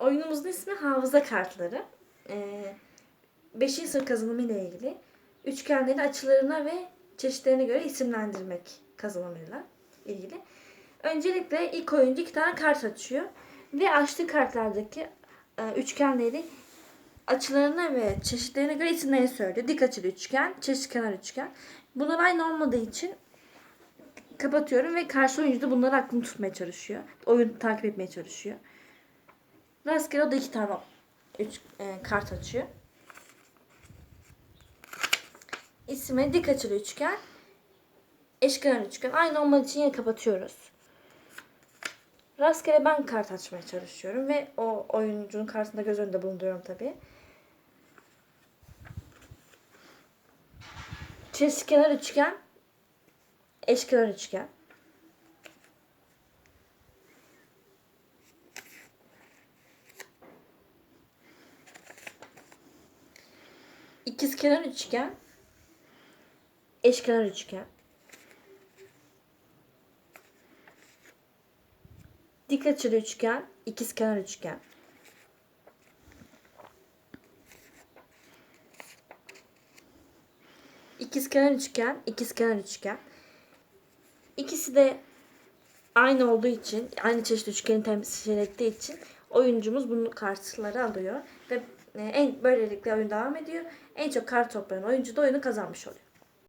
Oyunumuzun ismi Hafıza Kartları. Ee, beşinci sınıf kazanımı ile ilgili. Üçgenleri açılarına ve çeşitlerine göre isimlendirmek kazanımıyla ilgili. Öncelikle ilk oyuncu iki tane kart açıyor. Ve açtığı kartlardaki e, üçgenleri açılarına ve çeşitlerine göre isimlerini söylüyor. Dik açılı üçgen, çeşitkenar üçgen. Bunlar aynı olmadığı için kapatıyorum ve karşı oyuncu da bunları aklını tutmaya çalışıyor. Oyunu takip etmeye çalışıyor. Rastgele o da iki tane üç, e, kart açıyor. İsmi dik açılı üçgen, eşkenar üçgen. Aynı olmadığı için yine kapatıyoruz. Rastgele ben kart açmaya çalışıyorum ve o oyuncunun kartında göz önünde bulunduruyorum tabii. Çizgikenar üçgen, eşkenar üçgen. İkizkenar üçgen, eşkenar üçgen. Dik açılı üçgen, ikizkenar üçgen. İkizkenar üçgen, ikizkenar üçgen. İkisi de aynı olduğu için, aynı çeşit üçgeni temsil ettiği için oyuncumuz bunu kartları alıyor ve e, en böylelikle oyun devam ediyor. En çok kart toplayan oyuncu da oyunu kazanmış oluyor.